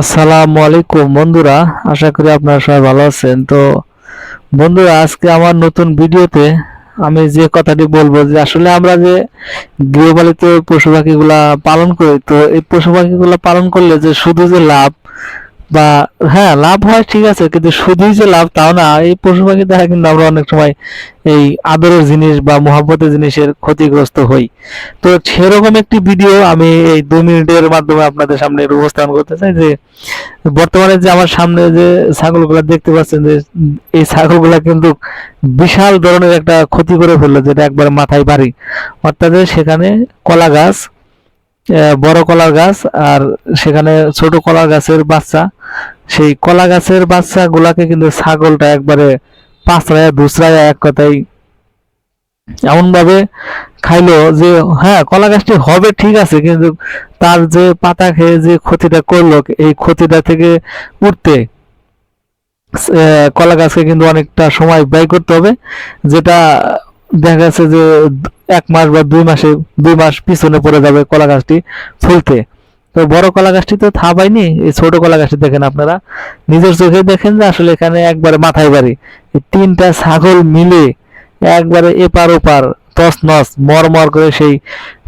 আসসালামু আলাইকুম, বন্ধুরা। আশা করি আপনারা সবাই ভালো আছেন। তো, বন্ধুরা, আজকে আমার নতুন ভিডিওতে আমি যে কথাটি বলব যে, আসলে আমরা যে গৃহপালিত পশু পাখিগুলা পালন করি, তো এই পশু পাখিগুলা পালন করলে যে শুধু যে লাভ বা হ্যাঁ লাভ হয় ঠিক আছে, কিন্তু শুধুই যে লাভ তাও না, এই পশু পাখি দ্বারা কিন্তু আমরা অনেক সময় এই আদরের জিনিস বা মহাব্বতের জিনিসের ক্ষতিগ্রস্ত হই। তো সেরকম একটি ভিডিও আমি এই দু মিনিটের মাধ্যমে আপনাদের সামনে উপস্থাপন করতে চাই যে, বর্তমানে যে আমার সামনে যে ছাগলগুলা দেখতে পাচ্ছেন যে, এই ছাগলগুলা কিন্তু বিশাল ধরনের একটা ক্ষতি করে ফেলল, যেটা একবার মাথায় বাড়ি। অর্থাৎ সেখানে কলা গাছ বড় কলার গাছ আর সেখানে ছোট কলা গাছের বাচ্চা। সেই কলা গাছের বাচ্চাগুলাকে কিন্তু ছাগলটা একবারে পাঁচড়ায় দুসরায় এক কথায় এমন ভাবে খাইলো যে হ্যাঁ কলা গাছটি হবে ঠিক আছে, কিন্তু তার যে পাতা খেয়ে যে ক্ষতিটা করল, এই ক্ষতিটা থেকে উঠতে কলা গাছকে কিন্তু অনেকটা সময় ব্যয় করতে হবে, যেটা দেখা যাচ্ছে যে এক মাস বা দুই মাসে, দুই মাস পিছনে পড়ে যাবে কলা গাছটি ফুলতে। তো বড় কলা গাছটি তো থাবায়নি এই ছোট কলা গাছটি দেখেন আপনারা। নিজের চোখে দেখেন যে আসলে এখানে একবারে মাথায় বাড়ি। তিনটা ছাগল মিলে একবারে এপার ওপার তস নস মর মর করে সেই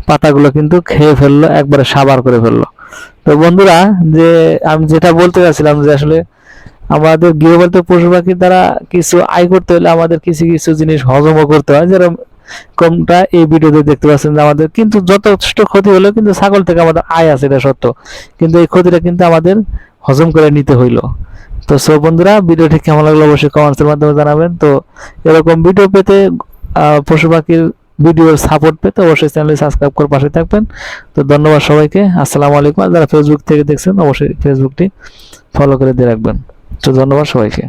পাতাগুলো কিন্তু খেয়ে ফেলল, একবারে সাবার করে ফেলল। তো বন্ধুরা, যে আমি যেটা বলতে চাচ্ছিলাম যে আসলে আমাদের গৃহপালিত পশু পাখির দ্বারা কিছু আয় করতে হলে আমাদের কিছু কিছু জিনিস হজমও করতে হয়। যেরকম কমটা এই ভিডিওতে দেখতে পাচ্ছেন যে আমাদের কিন্তু যথেষ্ট ক্ষতি হলেও কিন্তু ছাগল থেকে আমাদের আয় আছে, এটা সত্য। কিন্তু এই ক্ষতিটা কিন্তু আমাদের হজম করে নিতে হইল। তো সো বন্ধুরা, ভিডিওটি কেমন লাগল অবশ্যই কমেন্টসের মাধ্যমে জানাবেন। তো এরকম ভিডিও পেতে পশু পাখির ভিডিওর সাপোর্ট পেতে অবশ্যই চ্যানেলটি সাবস্ক্রাইব করে পাশে থাকবেন। তো ধন্যবাদ সবাইকে। আসসালামু আলাইকুম। যারা ফেসবুক থেকে দেখছেন, অবশ্যই ফেসবুকটি ফলো করে দিয়ে রাখবেন। তো ধন্যবাদ সবাইকে।